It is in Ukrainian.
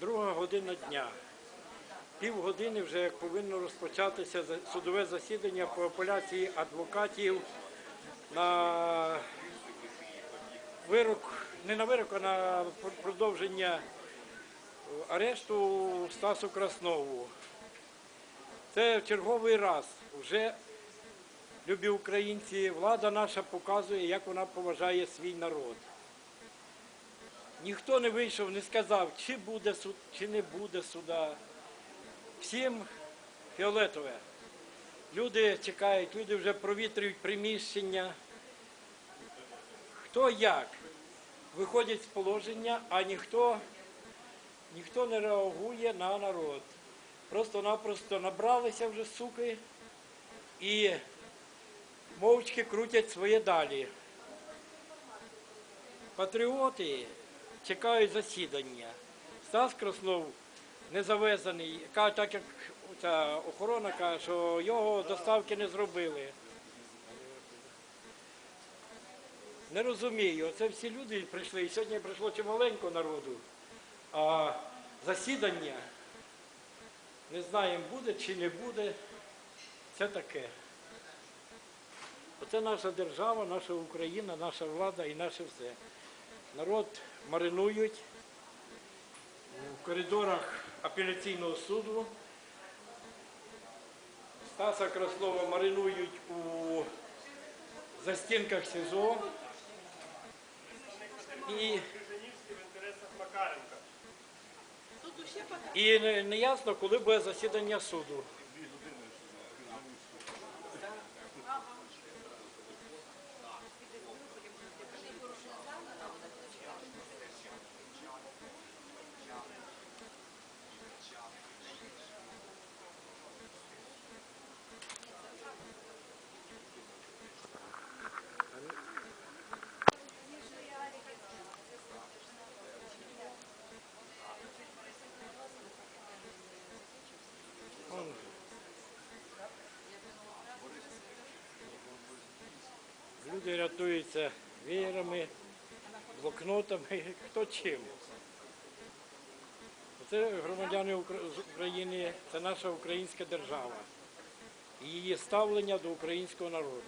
Друга година дня. Півгодини вже як повинно розпочатися судове засідання по апеляції адвокатів на вирок, не на вирок, а на продовження арешту Стасу Краснову. Це в черговий раз вже, любі українці, влада наша показує, як вона поважає свій народ. Ніхто не вийшов, не сказав, чи буде суд, чи не буде суда. Всім фіолетове. Люди чекають, люди вже провітрюють приміщення. Хто як? Виходять з положення, а ніхто, ніхто не реагує на народ. Просто-напросто набралися вже суки і мовчки крутять своє далі. Патріоти чекають засідання. Стас Краснов не завезений, каже, так як ця охорона каже, що його доставки не зробили. Не розумію, це всі люди прийшли, і сьогодні прийшло чималенько народу, а засідання не знаємо, буде чи не буде. Це таке. Оце наша держава, наша Україна, наша влада і наше все. Народ маринують в коридорах апеляційного суду. Стаса Краснова маринують у застінках СІЗО. І, і не, не ясно, коли буде засідання суду. Люди рятуються веерами, блокнотами, хто чим. Це громадяни України, це наша українська держава і її ставлення до українського народу.